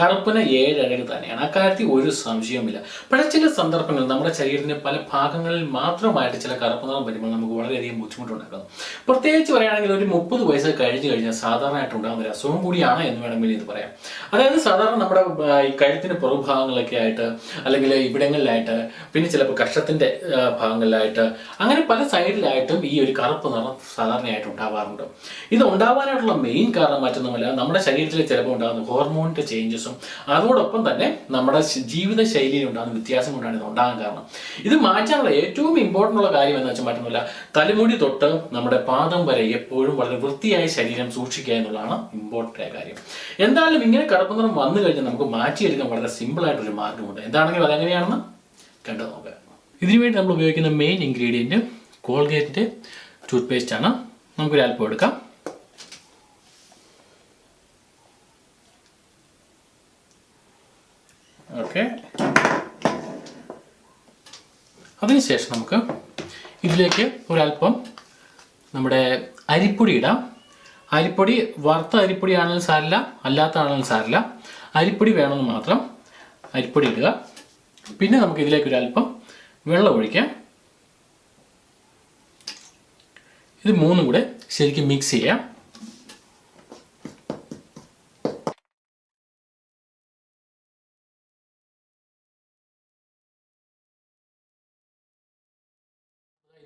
കറുപ്പിന് ഏഴ് അഴക് തന്നെയാണ്. അക്കാര്യത്തിൽ ഒരു സംശയവുമില്ല. പക്ഷേ ചില സന്ദർഭങ്ങളിൽ നമ്മുടെ ശരീരത്തിന്റെ പല ഭാഗങ്ങളിൽ മാത്രമായിട്ട് ചില കറുപ്പ് നിറം വരുമ്പോൾ നമുക്ക് വളരെയധികം ബുദ്ധിമുട്ടുണ്ടാക്കുന്നു. പ്രത്യേകിച്ച് പറയുകയാണെങ്കിൽ ഒരു മുപ്പത് വയസ്സ് കഴിഞ്ഞു കഴിഞ്ഞാൽ സാധാരണയായിട്ട് ഉണ്ടാകുന്ന ഒരു അസുഖം കൂടിയാണ് എന്ന് വേണമെങ്കിൽ ഇത് പറയാം. അതായത് സാധാരണ നമ്മുടെ ഈ കഴുത്തിന് പുറഭാഗങ്ങളൊക്കെ ആയിട്ട് അല്ലെങ്കിൽ ഇവിടങ്ങളിലായിട്ട് പിന്നെ ചിലപ്പോൾ കഷ്ടത്തിന്റെ ഭാഗങ്ങളിലായിട്ട് അങ്ങനെ പല സൈഡിലായിട്ടും ഈ ഒരു കറുപ്പ് നിറം സാധാരണയായിട്ട് ഉണ്ടാവാറുണ്ട്. ഇത് ഉണ്ടാവാനായിട്ടുള്ള മെയിൻ കാരണം മറ്റൊന്നുമല്ല നമ്മുടെ ശരീരത്തിൽ ചിലപ്പോൾ ഉണ്ടാകുന്ന ഹോർമോണിന്റെ ചേഞ്ചസും അതോടൊപ്പം തന്നെ നമ്മുടെ ജീവിത ശൈലിയിൽ ഉണ്ടാകുന്ന വ്യത്യാസം കൊണ്ടാണ് ഇത് ഉണ്ടാകാൻ കാരണം. ഇത് മാറ്റാനുള്ള ഏറ്റവും ഇമ്പോർട്ടന്റ് ഉള്ള കാര്യം എന്ന് വെച്ചാൽ മറ്റൊന്നുമില്ല. തലമുടി തൊട്ട് നമ്മുടെ പാദം വരെ എപ്പോഴും വളരെ വൃത്തിയായ ശരീരം സൂക്ഷിക്കുക എന്നുള്ളതാണ് ഇമ്പോർട്ടന്റ് ആയ കാര്യം. എന്തായാലും ഇങ്ങനെ കറുപ്പ് വന്നു കഴിഞ്ഞാൽ നമുക്ക് മാറ്റിയെടുക്കാൻ വളരെ സിമ്പിൾ ആയിട്ടൊരു മാർഗമുണ്ട് എന്താണെങ്കിലും അതെങ്ങനെയാണെന്ന് കണ്ടു നോക്കാം. ഇതിനുവേണ്ടി നമ്മൾ ഉപയോഗിക്കുന്ന മെയിൻ ഇൻഗ്രീഡിയന്റ് കോൾഗേറ്റിന്റെ ടൂത്ത് പേസ്റ്റാണ് ആണ്. നമുക്കൊരു അല്പം എടുക്കാം. ഓക്കെ. അതിനുശേഷം നമുക്ക് ഇതിലേക്ക് ഒരല്പം നമ്മുടെ അരിപ്പൊടി ഇടാം. അരിപ്പൊടി വറുത്ത അരിപ്പൊടി ആണെങ്കിലും സാരില്ല അല്ലാത്ത ആണെങ്കിലും സാരില്ല. അരിപ്പൊടി വേണമെന്ന് മാത്രം അരിപ്പൊടി ഇടുക. പിന്നെ നമുക്ക് ഇതിലേക്ക് ഒരു അല്പം വെള്ളം ഒഴിക്കാം. ഇത് മൂന്നും കൂടെ ശരിക്കും മിക്സ് ചെയ്യാം.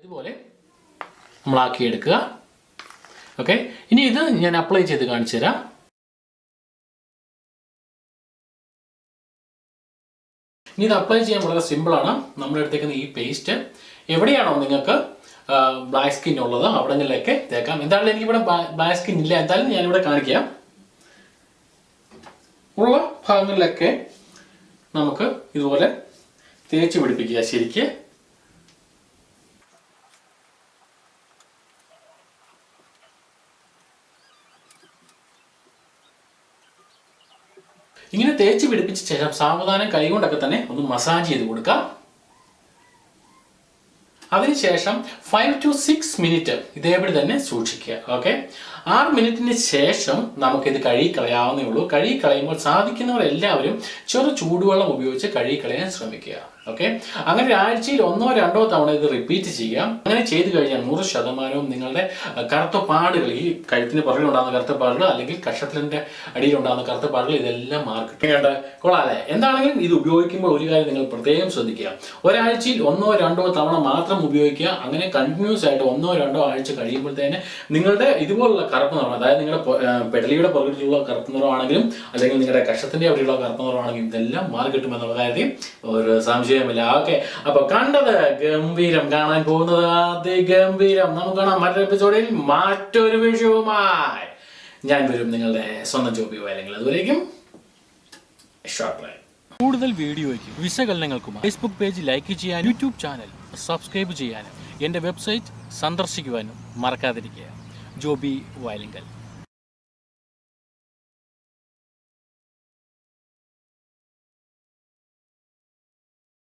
ഇതുപോലെ നമ്മളാക്കി എടുക്കുക ഓക്കെ ഇനി ഇത് ഞാൻ അപ്ലൈ ചെയ്ത് കാണിച്ചു തരാം. ഇനി ഇത് അപ്ലൈ ചെയ്യാൻ വളരെ സിമ്പിളാണ് നമ്മൾ എടുത്തേക്കുന്ന ഈ പേസ്റ്റ് എവിടെയാണോ നിങ്ങൾക്ക് ബ്ലാക്ക് സ്കിൻ ഉള്ളത് അവിടങ്ങളിലൊക്കെ തേക്കാം. എന്തായാലും എനിക്കിവിടെ ബ്ലാക്ക് സ്കിൻ ഇല്ല. എന്തായാലും ഞാനിവിടെ കാണിക്കാം. ഉള്ള ഭാഗങ്ങളിലൊക്കെ നമുക്ക് ഇതുപോലെ തേച്ച് പിടിപ്പിക്കുക ശരിക്ക്. ഇങ്ങനെ തേച്ച് പിടിപ്പിച്ച ശേഷം സാവധാനം കൈകൊണ്ടൊക്കെ തന്നെ ഒന്ന് മസാജ് ചെയ്ത് കൊടുക്കാം. അതിനുശേഷം ഫൈവ് ടു സിക്സ് മിനിറ്റ് ഇതേപടി തന്നെ സൂക്ഷിക്കുക ഓക്കെ ആറ് മിനിറ്റിന് ശേഷം നമുക്കിത് കഴുകി കളയാവുന്നേ ഉള്ളൂ. കഴുകി കളയുമ്പോൾ സാധിക്കുന്നവർ എല്ലാവരും ചെറു ചൂടുവെള്ളം ഉപയോഗിച്ച് കഴുകി കളയാൻ ശ്രമിക്കുക. ഓക്കെ അങ്ങനെ ഒരാഴ്ചയിൽ ഒന്നോ രണ്ടോ തവണ ഇത് റിപ്പീറ്റ് ചെയ്യാം അങ്ങനെ ചെയ്തു കഴിഞ്ഞാൽ നൂറ് ശതമാനവും നിങ്ങളുടെ കറുത്ത പാടുകൾ ഈ കഴുത്തിന് പുറകിലുണ്ടാകുന്ന കറുത്ത പാടുകൾ അല്ലെങ്കിൽ കഷത്തിന്റെ അടിയിലുണ്ടാകുന്ന കറുത്ത പാടുകൾ ഇതെല്ലാം മാർക്ക് കേട്ടോ കൊള്ളാതെ എന്താണെങ്കിലും ഇത് ഉപയോഗിക്കുമ്പോൾ ഒരു കാര്യം നിങ്ങൾ പ്രത്യേകം ശ്രദ്ധിക്കുക. ഒരാഴ്ചയിൽ ഒന്നോ രണ്ടോ തവണ മാത്രം ഉപയോഗിക്കുക. അങ്ങനെ കണ്ടിന്യൂസ് ആയിട്ട് ഒന്നോ രണ്ടോ ആഴ്ച കഴിയുമ്പോഴത്തേന് നിങ്ങളുടെ ഇതുപോലുള്ള കറുപ്പ് നിറം അതായത് നിങ്ങളുടെ പെടലിയുടെ പുറകിലുള്ള കറുപ്പ് നിറമാണെങ്കിലും അല്ലെങ്കിൽ നിങ്ങളുടെ കഷത്തിന്റെ അവിടെയുള്ള കറുപ്പ് നിറമാണെങ്കിലും ഇതെല്ലാം മാർക്ക് കിട്ടുമെന്നുള്ള കാര്യത്തിൽ ഒരു സംശയമില്ല ഓക്കെ. അപ്പൊ കണ്ടത് ഗംഭീരം കാണാൻ പോകുന്നത് അതിഗംഭീരം നമുക്ക് കാണാം മറ്റൊരു എപ്പിസോഡിൽ മറ്റൊരു വിഷയവുമായി. ഞാൻ വരും നിങ്ങളുടെ സ്വന്തം ജോബി അല്ലെങ്കിൽ അതുവരേക്കും ഷോർട്ട് ലൈൻ കൂടുതൽ വീഡിയോയ്ക്ക് വിശകലനങ്ങൾക്കും ഫേസ്ബുക്ക് പേജ് ലൈക്ക് ചെയ്യാനും യൂട്യൂബ് ചാനൽ സബ്സ്ക്രൈബ് ചെയ്യാനും എന്റെ വെബ്സൈറ്റ് സന്ദർശിക്കുവാനും മറക്കാതിരിക്കുക. ജോബി വയലിങ്കൽ.